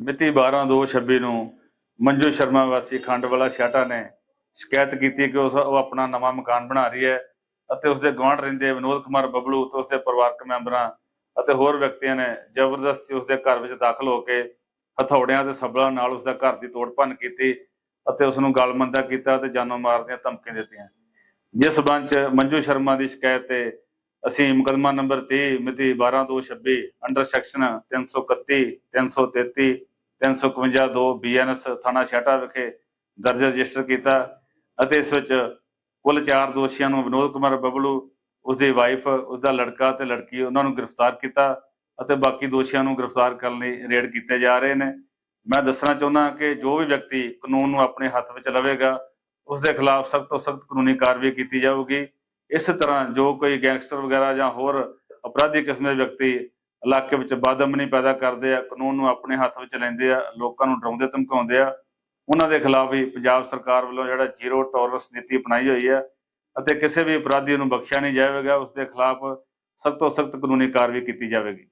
ਮਿਤੀ 12/2/26 ਨੂੰ ਮੰਜੂ ਸ਼ਰਮਾ ਵਾਸੀ ਖੰਡਵਾਲਾ ਛਾਟਾ ਨੇ ਸ਼ਿਕਾਇਤ ਕੀਤੀ ਕਿ ਉਸ ਉਹ ਆਪਣਾ ਨਵਾਂ ਮਕਾਨ ਬਣਾ ਰਹੀ ਹੈ ਅਤੇ ਉਸਦੇ ਗੁਆਂਢ ਰਹਿੰਦੇ ਵਿਨੋਦ ਕੁਮਾਰ ਬਬਲੂ ਤੇ ਉਸਦੇ ਪਰਿਵਾਰਕ ਮੈਂਬਰਾਂ ਅਤੇ ਹੋਰ ਵਿਅਕਤੀਆਂ ਨੇ ਜ਼ਬਰਦਸਤੀ ਉਸਦੇ ਘਰ ਵਿੱਚ ਦਾਖਲ ਹੋ ਕੇ ਹਥੌੜਿਆਂ ਤੇ ਸਬਲਾਂ ਨਾਲ ਉਸਦਾ ਘਰ ਦੀ ਤੋੜ ਭੰਨ ਕੀਤੀ ਅਤੇ ਉਸ ਨੂੰ ਗਲਮੰਦਾ ਕੀਤਾ ਤੇ ਜਾਨੋਂ ਮਾਰ ਦੀਆਂ ਧਮਕੀਆਂ ਦਿੱਤੀਆਂ। ਜਿਸ ਸਬੰਧ ਚ ਮੰਜੂ ਸ਼ਰਮਾ ਦੀ ਸ਼ਿਕਾਇਤ ਤੇ ਅਸੀਂ ਮੁਕੱਦਮਾ ਨੰਬਰ 30 ਮਿਤੀ 12/2/26 ਅੰਡਰ ਸੈਕਸ਼ਨ 331 333 352 2 ਬੀਐਨਐਸ ਥਾਣਾ ਛਾਟਾ ਵਿਖੇ ਦਰਜ ਰਜਿਸਟਰ ਕੀਤਾ ਅਤੇ ਇਸ ਵਿੱਚ ਕੁੱਲ ਚਾਰ ਦੋਸ਼ੀਆਂ ਨੂੰ ਵਿਨੋਦ ਕੁਮਾਰ ਬਬਲੂ, ਉਸਦੀ ਵਾਈਫ, ਉਸਦਾ ਲੜਕਾ ਤੇ ਲੜਕੀ ਉਹਨਾਂ ਨੂੰ ਗ੍ਰਿਫਤਾਰ ਕੀਤਾ ਅਤੇ ਬਾਕੀ ਦੋਸ਼ੀਆਂ ਨੂੰ ਗ੍ਰਿਫਤਾਰ ਕਰਨ ਲਈ ਰੇਡ ਕੀਤੇ ਜਾ ਰਹੇ ਨੇ। ਮੈਂ ਦੱਸਣਾ ਚਾਹੁੰਦਾ ਕਿ ਜੋ ਵੀ ਵਿਅਕਤੀ ਕਾਨੂੰਨ ਨੂੰ ਆਪਣੇ ਹੱਥ ਵਿੱਚ ਲਵੇਗਾ ਉਸ ਦੇ ਖਿਲਾਫ ਸਖਤ ਤੋਂ ਸਖਤ ਕਾਨੂੰਨੀ ਕਾਰਵਾਈ ਕੀਤੀ ਜਾਊਗੀ। ਇਸ ਤਰ੍ਹਾਂ ਜੋ ਕੋਈ ਗੈਂਗਸਟਰ ਵਗੈਰਾ ਜਾਂ ਹੋਰ ਅਪਰਾਧੀ ਕਿਸਮ ਦੇ ਵਿਅਕਤੀ ਇਲਾਕੇ ਵਿੱਚ ਬਦਅਮਨੀ ਪੈਦਾ ਕਰਦੇ ਆ, ਕਾਨੂੰਨ ਨੂੰ ਆਪਣੇ ਹੱਥ ਵਿੱਚ ਲੈਂਦੇ ਆ, ਲੋਕਾਂ ਨੂੰ ਡਰਾਉਂਦੇ, ਧਮਕਾਉਂਦੇ ਆ। ਉਹਨਾਂ ਦੇ ਖਿਲਾਫ ਵੀ ਪੰਜਾਬ ਸਰਕਾਰ ਵੱਲੋਂ ਜਿਹੜਾ ਜ਼ੀਰੋ ਟੋਲਰੈਂਸ ਨੀਤੀ ਅਪਣਾਈ ਹੋਈ ਹੈ ਅਤੇ ਕਿਸੇ ਵੀ ਅਪਰਾਧੀ ਨੂੰ ਬਖਸ਼ਿਆ ਨਹੀਂ ਜਾਵੇਗਾ ਉਸ ਦੇ ਖਿਲਾਫ ਸਖਤ ਤੋਂ ਸਖਤ ਕਾਨੂੰਨੀ ਕਾਰਵਾਈ ਕੀਤੀ ਜਾਵੇਗੀ।